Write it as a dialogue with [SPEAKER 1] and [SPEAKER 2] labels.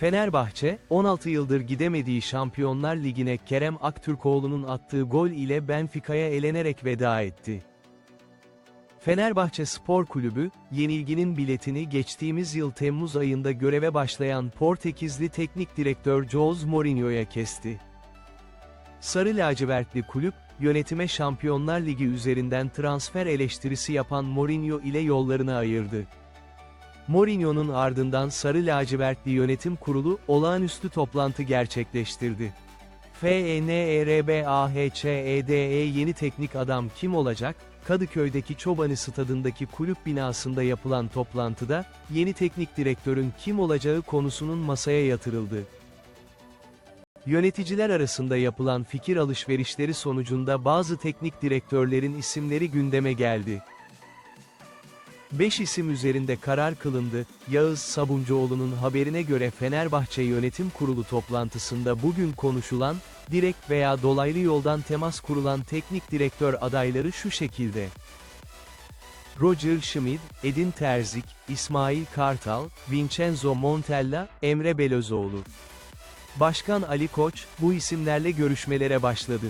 [SPEAKER 1] Fenerbahçe, 16 yıldır gidemediği Şampiyonlar Ligi'ne Kerem Aktürkoğlu'nun attığı gol ile Benfica'ya elenerek veda etti. Fenerbahçe Spor Kulübü, yenilginin biletini geçtiğimiz yıl Temmuz ayında göreve başlayan Portekizli teknik direktör Jose Mourinho'ya kesti. Sarı lacivertli kulüp, yönetime Şampiyonlar Ligi üzerinden transfer eleştirisi yapan Mourinho ile yollarını ayırdı. Mourinho'nun ardından Sarı lacivertli yönetim kurulu, olağanüstü toplantı gerçekleştirdi. E FENERBAHÇEDE yeni teknik adam kim olacak? Kadıköy'deki Çobanı stadındaki kulüp binasında yapılan toplantıda, yeni teknik direktörün kim olacağı konusunun masaya yatırıldı. Yöneticiler arasında yapılan fikir alışverişleri sonucunda bazı teknik direktörlerin isimleri gündeme geldi. 5 isim üzerinde karar kılındı. Yağız Sabuncuoğlu'nun haberine göre Fenerbahçe Yönetim Kurulu toplantısında bugün konuşulan, direkt veya dolaylı yoldan temas kurulan teknik direktör adayları şu şekilde. Roger Schmidt, Edin Terzik, İsmail Kartal, Vincenzo Montella, Emre Belözoğlu. Başkan Ali Koç, bu isimlerle görüşmelere başladı.